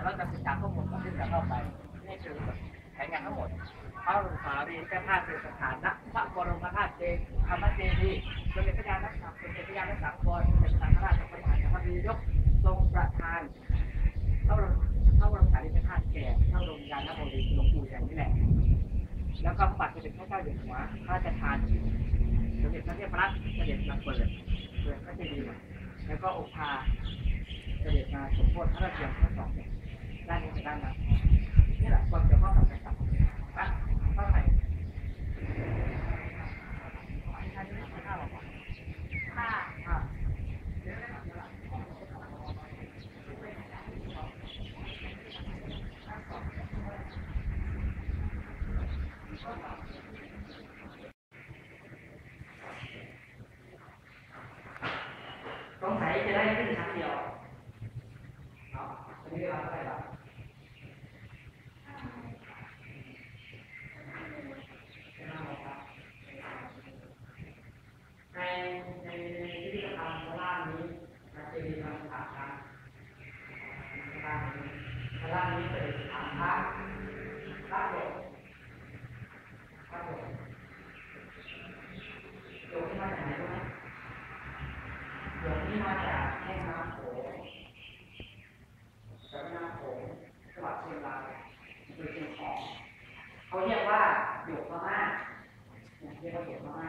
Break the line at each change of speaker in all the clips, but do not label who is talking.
ยวเราจะศึกษาข้อมูลก่อนที่จะเข้าไปนี่คือแผนงานทั้งหมดพระสารีริกธาตุเป็นสถานะพระบรมธาตุเจดีย์ธรรมเจดีย์เด็จพระยาณสังสมเด็จพระยาณสังวรสมเด็จพระสังฆราชสมเด็จพระมหาธรรมยกทรงประทานพระบรมพระบรมสารีริกธาตุแก่พระบรมยานบรีหลวงปู่อย่างนี้แหละแล้วก็ปัดสมเด็จพระเจ้าอยู่หัวพระราชทานสมเด็จพระเทพรัตน์เสด็จมาเปิดเปิดพระเจดีย์แล้วก็องค์พาเสด็จมาสมโภชพระราชยาน ทั้งสองเนี่ยด้านนี้กับด้านนั้นนี่แหละความเกี่ยวข้องกับการจับอะเข้าไหนอันนี้ไม่เข้าหรอก
ค่ะ
อะ ตรงไหนจะได้ขึ้นครั้งเดียวเนาะอันนี้เวลาเท่าไหร่ละในในในพิพิธภัณฑ์ด้านนี้มันจะมีคำถามครับด้านนี้ ด้านนี้เป็นถามพระพระหลวงพระหลวงหลงที่มาจากไหนรู้ไหมหลวงที่มาจากแม่น้ำโขงแม่น้ำโขงจังหวัดเชียงรายอำเภอเชียงของเขาเรียกว่าหยกพม่าเนี่ยเรียกว่าหยกพม่า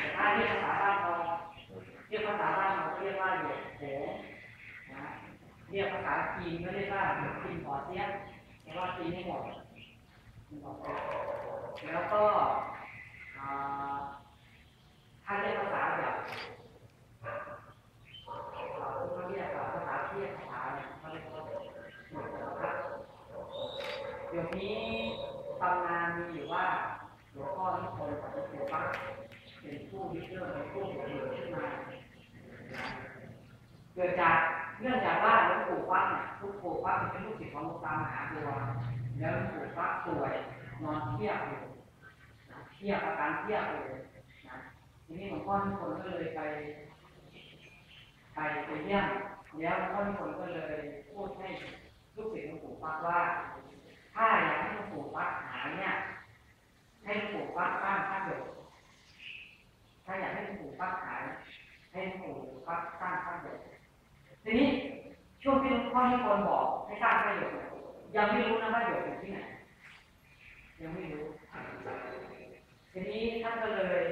แต่ถ้าเรียกภาษาบ้านเราเรียกภาษาบ้านเราเรียกว่าหยกโขงนะ เรียกภาษาจีนก็เรียกว่าจีนหอเสี้ยนแปลว่าจีนให้หมดแล้วก็อ่าถ้าเรียกภาษาแบบเขาเรียกภาษาเทียบภาษาเขาเรียกว่าเดี๋ยวนี้ตำนานมีอยู่ว่าหลวงพ่อที่คนของหลวงปู่ปักเป็นผู้ริเริ่มเป็นผู้เกิดขึ้นมาเกิดจาก เนื่องจากว่าหลวงปู่ปักเนี่ยลวงปู่ปักเป็นลูกศิษย์ของหลวงตามหาบัวแล้วหลวงปู่ปักป่วยนอนเทียบอยู่เทียบอาการเทียบเลยนะทีนี้หลวงพ่อทุกคนก็เลยไป ไปไปเยี่ยมแล้วก็มีคนก็เลยพูดให้ลูกศิษย์หลวงปู่ฟักว่า ถ้าอยากให้หลวงปู่ฟักหายเนี่ยให้หลวงปู่ฟักสร้างพระเดชถ้าอยากให้หลวงปู่ฟักหาย ให้หลวงปู่ฟักสร้างพระเดช ทีนี้ช่วงที่หลวงพ่อให้คนบอกให้สร้างพระโยชน์ยังไม่รู้นะว่าเดชอยู่ที่ไหนยังไม่รู้ทีนี้ท่านก็เลย